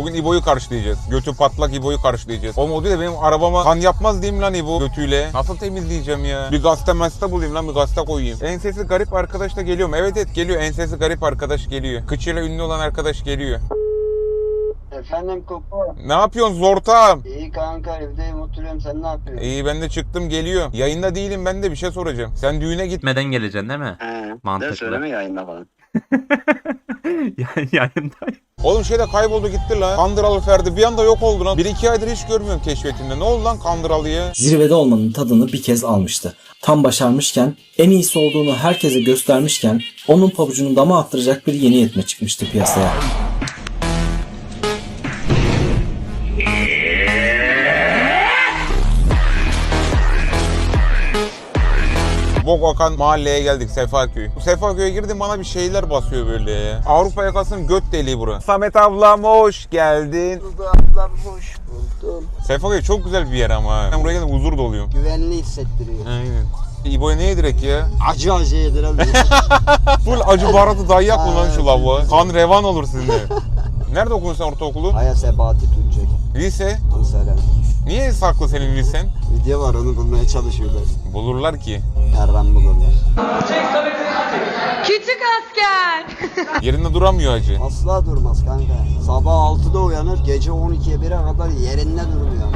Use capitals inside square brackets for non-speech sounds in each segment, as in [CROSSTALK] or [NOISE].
Bugün İbo'yu karşılayacağız. Götü patlak İbo'yu karşılayacağız. O modu da benim arabama kan yapmaz diyeyim lan İbo götüyle. Nasıl temizleyeceğim ya? Bir gazete masete bulayım lan bir gazete koyayım. Ensesi garip arkadaş da geliyor mu? Evet evet geliyor. Ensesi garip arkadaş geliyor. Kıçıyla ünlü olan arkadaş geliyor. Efendim Koko. Ne yapıyorsun zortağım? İyi kanka evdeyim oturuyorum sen ne yapıyorsun? İyi ben de çıktım geliyor. Yayında değilim ben de bir şey soracağım. Sen düğüne git. Gitmeden geleceksin değil mi? He. Mantıklı. De söyleme yayında falan. [LAUGHS] Ya- Yayındayım. Oğlum şeyde kayboldu gitti lan. Kandıralı Ferdi bir anda yok oldu lan. Bir iki aydır hiç görmüyorum keşfetinde. Ne oldu lan Kandıralı'ya? Zirvede olmanın tadını bir kez almıştı. Tam başarmışken, en iyisi olduğunu herkese göstermişken onun pabucunu dama attıracak bir yeni yetme çıkmıştı piyasaya. Bok akan mahalleye geldik Sefaköy. Bu Sefaköy'e girdim bana bir şeyler basıyor böyle. Avrupa yakasının göt deliği bura. Samet ablam hoş geldin. Ablam hoş buldum. Sefaköy çok güzel bir yer ama. Ben buraya geldim huzur doluyum. Güvenli hissettiriyor. Aynen. İbo'ya ne yedirek ya? Acı acı yediren [LAUGHS] Full acı baharatı dayak mı lan şu lavua? Kan revan olur sizinle. Nerede okudun sen ortaokulu? Aya Sebati Tuncay. Lise. Mesela. Niye saklı senin lisen? Video var onu bulmaya çalışıyorlar. Bulurlar ki. Erran bulurlar. Küçük asker. Yerinde duramıyor acı. Asla durmaz kanka. Sabah 6'da uyanır gece 12'ye 1'e kadar yerinde durmuyor.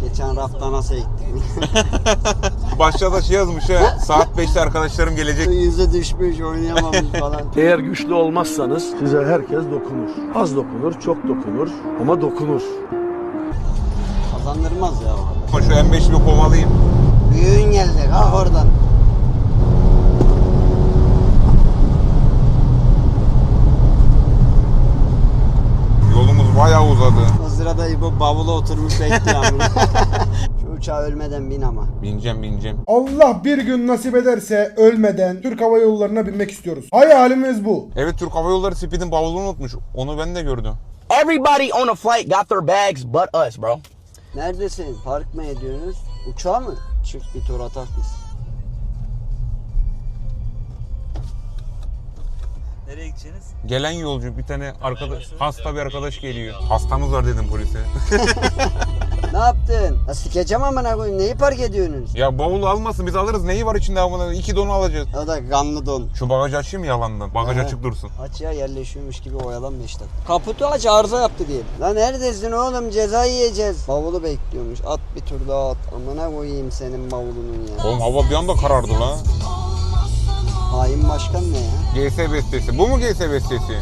Geçen rafta nasıl ektik? [LAUGHS] Başta da şey yazmış ha. Saat 5'te arkadaşlarım gelecek. Yüzü düşmüş oynayamamış falan. [LAUGHS] Eğer güçlü olmazsanız size herkes dokunur. Az dokunur, çok dokunur ama dokunur. Kazandırmaz ya. Ama şu M5'i bir kovalayayım. Büyüğün geldi kalk oradan. Bayağı uzadı. O sırada İbo bavula oturmuş bekliyor. [LAUGHS] Şu uçağa ölmeden bin ama. Bineceğim bineceğim. Allah bir gün nasip ederse ölmeden Türk Hava Yolları'na binmek istiyoruz. Hayalimiz bu. Evet Türk Hava Yolları Speed'in bavulunu unutmuş. Onu ben de gördüm. Everybody on the flight got their bags but us, bro. Neredesin? Park mı ediyorsunuz? Uçağa mı? Çık bir tur atak biz. Nereye gideceksiniz? Gelen yolcu bir tane arkadaş, hasta bir arkadaş geliyor. Hastamız var dedim polise. [LAUGHS] Ne yaptın? Ya sikeceğim amına koyayım. Neyi park ediyorsunuz? ya bavulu almasın biz alırız. Neyi var içinde amına? İki donu alacağız. O da kanlı don. Şu bagajı açayım mı yalandan? Bagaj açık dursun. Aç ya yerleşiyormuş gibi oyalanma işte. Kaputu aç arıza yaptı diye. Lan neredesin oğlum ceza yiyeceğiz. Bavulu bekliyormuş. At bir tur daha at. Amına koyayım senin bavulunun ya. Oğlum hava bir anda karardı la. Hain başkan ne ya? GS bestesi. Bu mu GS bestesi?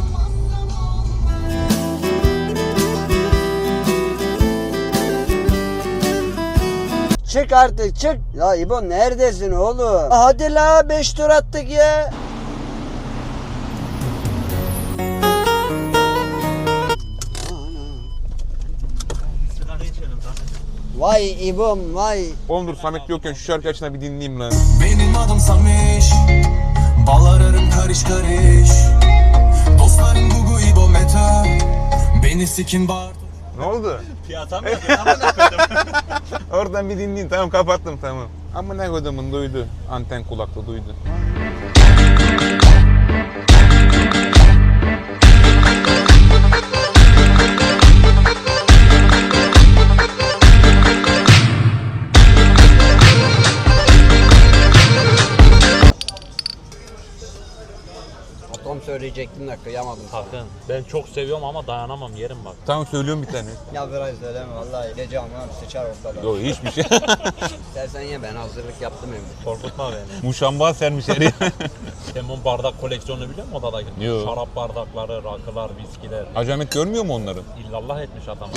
Çık artık çık. Ya İbo neredesin oğlum? Hadi la 5 tur attık ya. Vay İbom vay. Oğlum dur Samet yokken şu şarkı açına bir dinleyeyim lan. Benim adım Samiş Bal ararım karış karış Dostlarım Gugu İbo Meta Beni sikin bağır Ne oldu? [LAUGHS] Oradan bir dinleyin tamam kapattım tamam. Ama ne kodumun duydu. Anten kulakta duydu. Söyleyecektim de kıyamadım. Sakın. Ben çok seviyorum ama dayanamam yerim bak. Tamam söylüyorum bir tane. [LAUGHS] Ya biraz söyleme vallahi gece ama sıçar ortada. Yok hiçbir şey. [LAUGHS] İstersen ye ben hazırlık yaptım evde. Korkutma beni. Muşamba sermiş her yere. [LAUGHS] Sen bu bardak koleksiyonunu biliyor musun odadaki? Yok. Şarap bardakları, rakılar, viskiler. Hacamet görmüyor mu onları? İllallah etmiş adam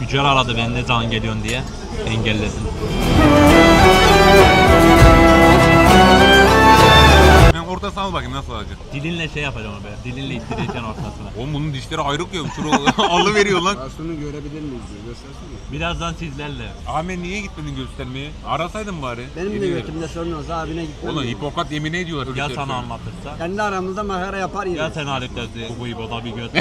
Yücel aradı ben ne zaman geliyorsun diye. Engelledim. Ben orta sal bakayım nasıl acı. Dilinle şey yapacağım abi. Dilinle ittireceksin ortasına. Oğlum bunun dişleri ayrık ya. Şurada [LAUGHS] alı veriyor lan. Şunu görebilir miyiz göstersene. Birazdan sizlerle. Ahmet niye gitmedin göstermeye? Arasaydın bari. Benim de Gidiyor. götümde sorun olsa abine gitmem. Oğlum? Hipokrat yemin ediyorlar. öyle Ya şey sana yapıyor. anlatırsa. Kendi aramızda makara yapar yine. Ya sen Halit dedi. Bu iboda bir göt. [LAUGHS]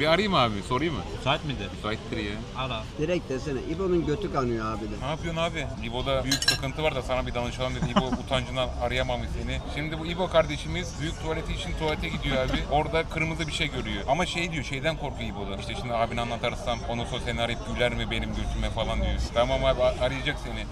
bir arayayım abi sorayım mı? Müsait midir? Müsaittir ya. Ara. Direkt desene. İbo'nun götü kanıyor abi de. Ne yapıyorsun abi? İbo'da büyük sıkıntı var da sana bir danışalım dedi. İbo [LAUGHS] utancından arayamamış seni. Şimdi bu İbo kardeşimiz büyük tuvaleti için tuvalete gidiyor abi. Orada kırmızı bir şey görüyor. Ama şey diyor şeyden korkuyor İbo'da. İşte şimdi abini anlatarsam ondan sonra seni arayıp güler mi benim götüme falan diyor. Tamam abi arayacak seni.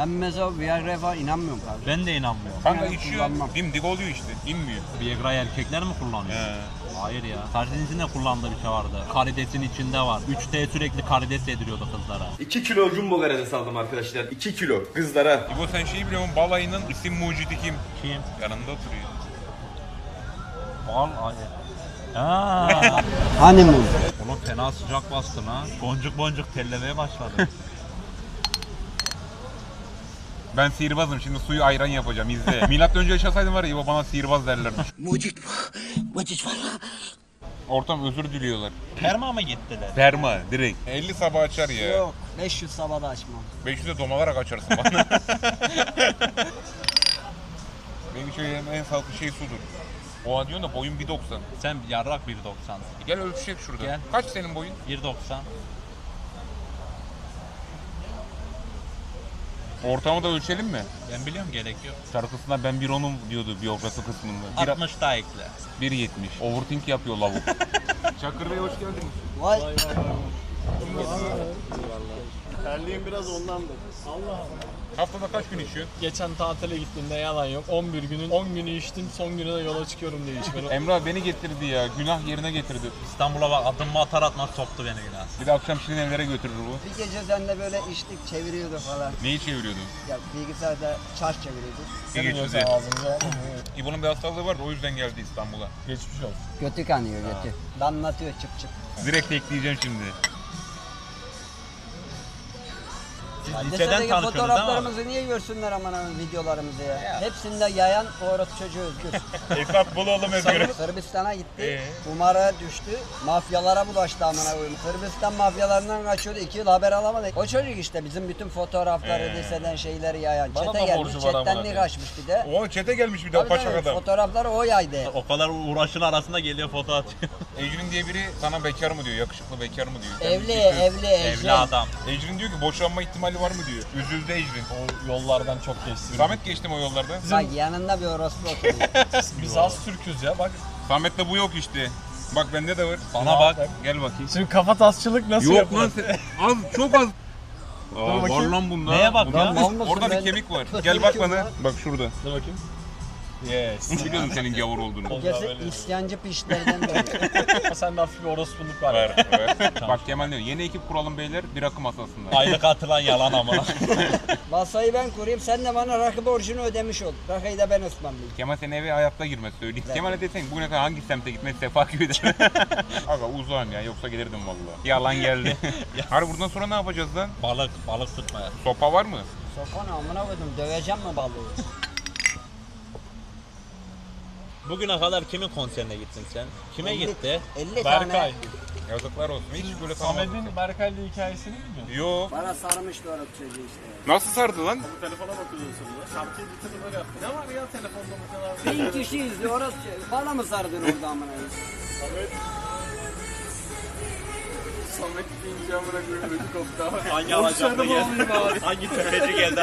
Ben mesela Viagra'ya falan inanmıyorum kardeşim. Ben de inanmıyorum. Kanka Yani içiyor. kullanmam. Dimdik oluyor işte. İnmiyor. Viagra'yı erkekler mi kullanıyor? He. Hayır ya. Karidesin de kullandığı bir şey vardı. Karidesin içinde var. 3T sürekli karides yediriyordu kızlara. 2 kilo jumbo karides aldım arkadaşlar. 2 kilo kızlara. İbo sen şeyi biliyor musun? Balayının isim mucidi kim? Kim? Yanında oturuyor. Bal ay. Aa, Honeymoon. oğlum fena sıcak bastı lan. Boncuk boncuk terlemeye başladı. [LAUGHS] Ben sihirbazım şimdi suyu ayran yapacağım izle. [LAUGHS] Milattan önce yaşasaydım var ya İbo bana sihirbaz derlerdi. Ortam özür diliyorlar. Perma mı gittiler? Derma direkt. 50 sabah açar ya. Yok. 500 sabah da açmam. 500'e domalarak açarsın bana. [LAUGHS] Benim için en, sağlıklı şey sudur. Oha diyorsun da boyun 1.90. Sen yarrak 1.90. Gel ölçecek şurada. Gel. Kaç senin boyun? 1.90. Ortamı da ölçelim mi? Ben biliyorum gerek yok. Şarkısında ben bir onun diyordu biyografi kısmında. 60 daha ekle. 1.70. Overthink yapıyor lavuk. [LAUGHS] Çakır Bey hoş geldiniz. Vay. Terliğim biraz ondandır. Haftada kaç gün içiyorsun? Geçen tatile gittiğimde yalan yok. 11 günün 10 günü içtim. Son günü de yola çıkıyorum diye içmedim. [LAUGHS] Emrah beni getirdi ya. Günah yerine getirdi. İstanbul'a bak adım atar atmaz soktu beni günah. Bir de akşam şimdi evlere götürür bu. Bir gece seninle böyle içtik çeviriyordu falan. Neyi çeviriyordun? Ya bilgisayarda çarş çeviriyordu. Bir geçiyordu. ağzınıza. İbo'nun bir hastalığı vardı o yüzden geldi İstanbul'a. Geçmiş olsun. Götü kanıyor götü. Damlatıyor çıp çıp. Direkt ekleyeceğim şimdi. Siz liseden Lisedeki tanışıyorsunuz değil mi? fotoğraflarımızı niye görsünler aman aman videolarımızı ya. Hepsinde yayan orası çocuğu özgür. [LAUGHS] Hesap bul oğlum Sırb- Sırbistan'a gitti. Ee? Düştü. Mafyalara bulaştı amına koyayım. Sırbistan mafyalarından kaçıyordu. iki yıl haber alamadı. O çocuk işte bizim bütün fotoğrafları, Ee? liseden şeyleri yayan. Bana da Çete gelmiş. borcu var amına Çetenlik koyayım. açmış bir de. O çete gelmiş bir de o Tabii paşa tabii, adam. Fotoğrafları o yaydı. O kadar uğraşın arasında geliyor foto atıyor. Ecrin diye biri sana bekar mı diyor, yakışıklı bekar mı diyor. Evli, Kendisi- evli, Evli evli. adam. Ecrin diyor ki boşanma ihtimali var mı diyor. Üzüldü Ecrin. O yollardan çok geçtim. Samet geçtim o yollarda. Bak yanında bir orospu oturuyor. [LAUGHS] Biz az Türk'üz ya bak. Samet'te bu yok işte. Bak bende de var. Bana bak. Gel bakayım. Şimdi kafa tasçılık nasıl Yok yapılır? lan sen- az çok az. Aa, var bakayım. lan bunda. Neye bak Bunda- ya? Mal mısın Orada bir ben? kemik var. [LAUGHS] Gel bak bana. Bak şurada. Dur bakayım. Yes. Biliyordum senin gavur olduğunu. Kesin isyancı pişlerden biri. [LAUGHS] Sen de hafif bir orospunluk var. Ver, ver. [LAUGHS] Bak Kemal diyor. Yeni ekip kuralım beyler bir akım masasında. Aylık atılan yalan ama. [LAUGHS] Masayı ben kurayım sen de bana rakı borcunu ödemiş ol. Rakıyı da ben ısmarlayayım. Kemal sen eve hayatta girmez söyleyeyim. Kemal'e desen bugüne kadar hangi semte gitmez sefa eder. Aga uzağım ya yoksa gelirdim vallahi. Yalan geldi. Harbi buradan sonra ne yapacağız lan? balık, balık tutmaya. Sopa var mı? Sokana amına koydum döveceğim mi balığı? Bugüne kadar kimin konserine gittin sen? Kime Elli- gitti? 50 Berkay. tane Yazıklar olsun. Hiç böyle. Samet'in Berkay'la hikayesini bilmiyorsun. Yo. bana sarmıştı orası çocuğu işte. Nasıl sardı lan? Telefona bakıyorsun da. Şarkıyı bitirdi böyle yaptı. Ne var ya telefonda bu kadar? Bin kişi izliyor orası. Bana mı sardın orada amına koyayım? Samet. Deyince amına koyayım ödü koptu. Hangi alacaklı [LAUGHS] geldi? Hangi tepeci geldi?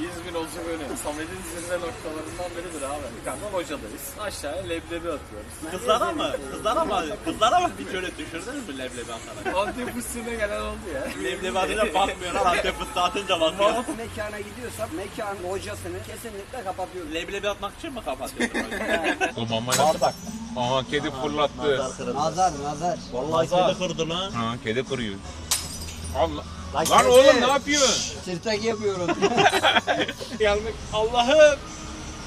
İzmir olsa böyle. Samet'in zirve noktalarından biridir abi. Bir tane hocadayız. Aşağıya leblebi atıyoruz. Kızlara mı? Kızlara mı? Kızlara mı bir şöyle düşürdünüz mü leblebi atarak? Antep fıstığına gelen oldu ya. Leblebi atınca bakmıyorlar, antep fıstığı atınca bakıyor. Mekana gidiyorsam mekanın hocasını kesinlikle kapatıyoruz. Leblebi atmak için mi kapatıyorsun? [LAUGHS] O mama Bardak. Aha kedi fırlattı. Nazar nazar. Vallahi kedi kırdı lan. Ha kedi kırıyor. Allah. Lan Lan kedi. oğlum ne yapıyorsun? Sirtek yapıyorum. [LAUGHS] Allah'ım.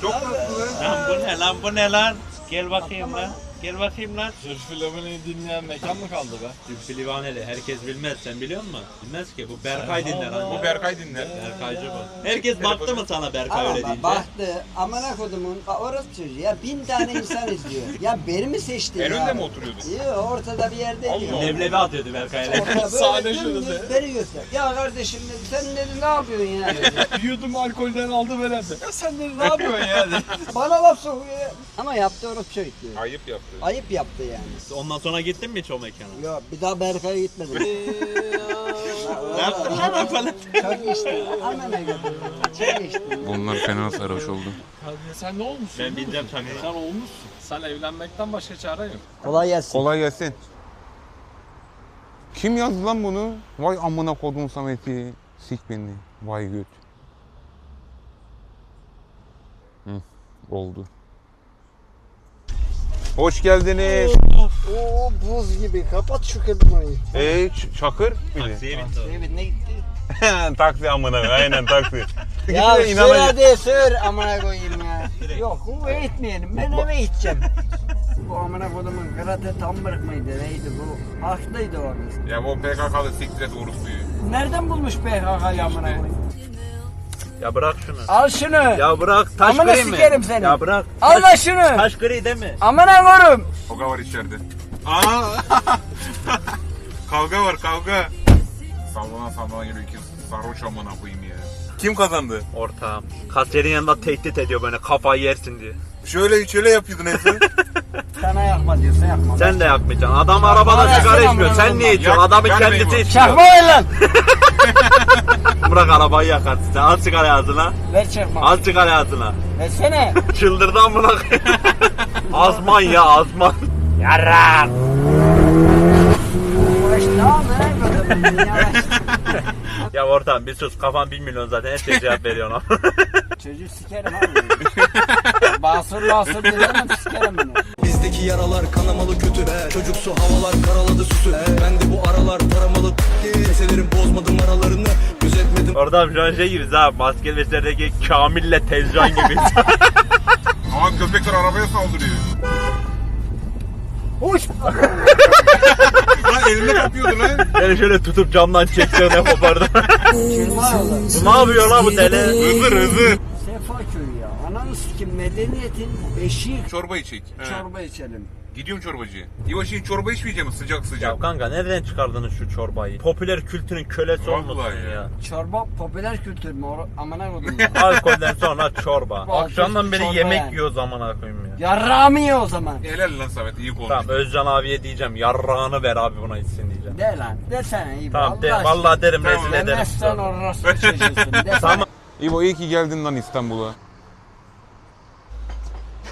Çok tatlı. Lan bu ne lan bu ne lan? Gel bakayım lan. Gel bakayım lan. Zülfü Livaneli'yi dinleyen mekan mı kaldı be? Zülfü Livaneli herkes bilmez sen biliyor musun? Bilmez ki bu Berkay dinler Bu ancak. Berkay dinler. Berkaycı bu. Herkes baktı mı sana Berkay Ama öyle bak deyince? baktı amına kodumun bak orası çocuğu ya bin tane insan izliyor. Ya beni mi seçtin En ya? önde mi oturuyordu? Yok ortada bir yerde Allah diyor. Leblebi atıyordu Berkay'a. Sahne böyle şurada. dümdüz beni göster. Ya kardeşim dedi sen dedi ne yapıyorsun ya dedi. [LAUGHS] Yudum alkolden aldı böyle. Ya sen dedi ne yapıyorsun ya dedi. Bana laf sokuyor ya. Ama yaptı orası çocukluğu. Ayıp yaptı. Ayıp yaptı yani. Ondan sonra gittin mi hiç o mekana? Yok bir daha Berkay'a gitmedim. [LAUGHS] Ne yaptın lan falan? Çok içtim. Hemen götürdüm. Çok içtim. Bunlar fena sarhoş oldu. Sen ne olmuşsun? Ben bineceğim çakıra. Sen olmuşsun. Sen evlenmekten başka çare yok. Kolay gelsin. Kolay gelsin. Kim yazdı lan bunu? Vay amına kodum Samet'i. Sik beni. Vay göt. Hı, oldu. Hoş geldiniz. Oo buz gibi. Kapat şu klimayı. Ee, Ç- Çakır biri. Taksiye bindi. Evet ne gitti? [LAUGHS] taksi amına aynen taksi. [LAUGHS] Ya de sür inanacak. hadi sür amına koyayım ya. [LAUGHS] Yok bu gitmeyelim ben eve gideceğim. bu amına kodumun karate tambırık mıydı neydi bu? Haklıydı orada. Ya bu PKK'lı siktir et Uruslu'yu. Nereden bulmuş PKK'yı amına koyayım? Ya bırak şunu. Al şunu. Ya bırak taş Amına gri mi? sikerim seni. Ya bırak. Al lan şunu. Taş gri değil mi? Amına koyayım. Kavga var içeride. Aa! [LAUGHS] kavga var kavga. Sallanan sallanan geliyor iki sarhoş amına koyayım ya. Kim kazandı? Ortağım. Kasiyerin yanında tehdit ediyor böyle kafayı yersin diye. Şöyle şöyle yapıyordun son. [LAUGHS] Sana yakma diyorsa yakma. Sen de yakmayacaksın. Adam arabada sigara içmiyor. Sen niye içiyorsun? Adamın kendisi beni içiyor. Çakma ver lan. [LAUGHS] Bırak arabayı yakarsın sen. Al sigara ağzına. Ver çakma. Al sigara ağzına. Versene. [LAUGHS] Çıldırdı amına koyayım. [LAUGHS] azman ya azman. Yarrak. Yavaş. Ya ortam bir sus kafan 1 milyon zaten her şeye cevap veriyorsun. [LAUGHS] Çocuğu sikerim abi. basur basur demem sikerim bunu. Bizdeki yaralar kanamalı kötü Çocuksu havalar karaladı süsü Ben de bu aralar taramalı Keselerim bozmadım aralarını Gözetmedim Ortam şu an şey gibiyiz ha. Maskeli beşlerdeki Kamil'le Tezcan gibiyiz. Ama köpekler arabaya saldırıyor. Hoş. lan elinde kapıyordu lan. Beni şöyle tutup camdan çekiyor ne kopardı. Bu ne yapıyor lan bu deli? Hızır hızır. Sefa köyü ya. Ananı sikim medeniyetin eşiği. Çorba içecek. Çorba içelim. Gidiyorum çorbacıya. İva şimdi çorba içmeyeceğim mi sıcak Ya sıcak? kanka nereden çıkardınız şu çorbayı? Popüler kültürün kölesi Vallahi olmasın ya. ya. Çorba popüler kültür mü? Or- Amına kodum. Alkolden sonra çorba. Akşamdan beri çorba yemek yani. yiyor zaman koyayım ya. Yarrağımı ye o zaman. Helal lan Samet iyi konuş. Tamam Özcan abiye diyeceğim yarrağını ver abi buna içsin diyeceğim. De lan. Desene iyi. Tamam de, vallahi derim Tamam, rezil ederim. Demezsen orası çocuğusun. Desene. Tamam. İbo iyi ki geldin lan İstanbul'a.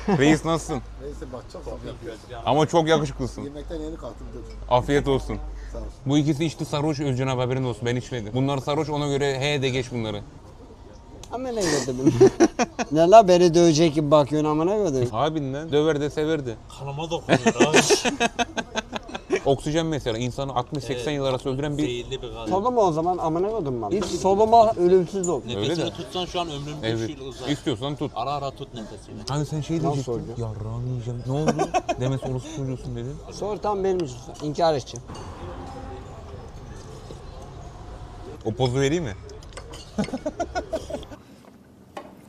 Reis nasılsın? Neyse bakacağım Ama çok yakışıklısın. Yemekten yeni kalktım dur. Afiyet olsun. Sağ ol. Bu ikisi içti sarhoş Özcan abi haberin olsun ben içmedim. Bunlar sarhoş ona göre he de geç bunları. Amına kodum. [LAUGHS] ne la beni dövecek gibi bakıyorsun amına kodum. Abinden döver de severdi. Kanıma dokunuyor abi. [LAUGHS] Oksijen mesela insanı 60-80 yıl arası öldüren bir... Zehirli bir gaz. Soluma o zaman amına kodum ben. Hiç soluma ölümsüz ol. Öyle de. tutsan şu an ömrüm Evet. İstiyorsan tut. Ara ara tut nefesini. Hani sen şey Nasıl diyecektin. olacak? Yarrağını yiyeceğim. Ne oldu? [LAUGHS] Demet orospu çocuğusun dedin. Sor tam benim için. İnkar edeceğim. O pozu vereyim mi?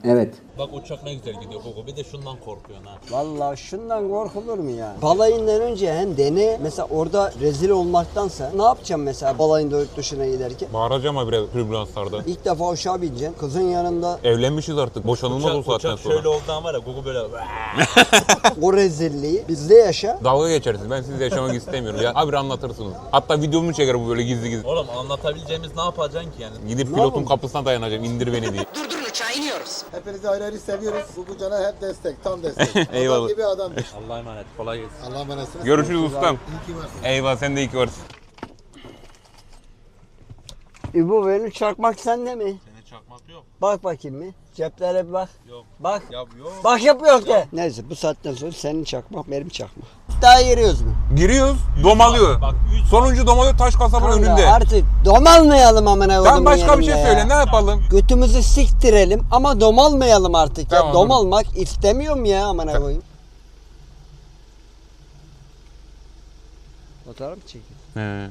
Evet. Bak uçak ne güzel gidiyor Koko. Bir de şundan korkuyorsun ha. Vallahi şundan korkulur mu ya? Balayından önce hem dene mesela orada rezil olmaktansa ne yapacağım mesela balayında yurt dışına giderken? Bağıracağım abi biraz türbülanslarda. İlk defa uçağa bineceksin. Kızın yanında Evlenmişiz artık. Boşanılmaz o Uçak, saatten uçak sonra. şöyle olduğundan var ya Koko böyle [LAUGHS] o rezilliği bizde yaşa. Dalga geçersiniz. Ben siz yaşamak istemiyorum. Ya abi anlatırsınız. Hatta videomu çeker bu böyle gizli gizli. Oğlum anlatabileceğimiz ne yapacaksın ki yani? Gidip Ne pilotun yapalım? kapısına dayanacağım. indir beni diye. Hepinizi ayrı ayrı seviyoruz. Bu cana hep destek, tam destek. [LAUGHS] Eyvallah. Adam gibi adamdır. Allah'a emanet. Kolay gelsin. Allah'a emanetsiniz. Görüşürüz ustam. İyi ki varsın. Eyvallah sen de iyi ki varsın. İbo benim çakmak sende mi? Seni çakmak yok. Bak bakayım bir. Ceplere bir bak. Yok. Bak. Ya yok. Bak yapıyor de. Neyse bu saatten sonra senin çakmak benim çakmak. Daha giriyoruz mu? Giriyoruz. Domalıyor. Bak 3 Sonuncu domalıyor taş kasabın Kanka, önünde. Artık domalmayalım amına kodumun Sen başka bir şey yerinde söyle. ya. Ne yapalım? Götümüzü siktirelim ama domalmayalım artık ya. Tamam, Domalmak istemiyorum ya amına koyayım. Fotoğraf mı çekiyorsun? He.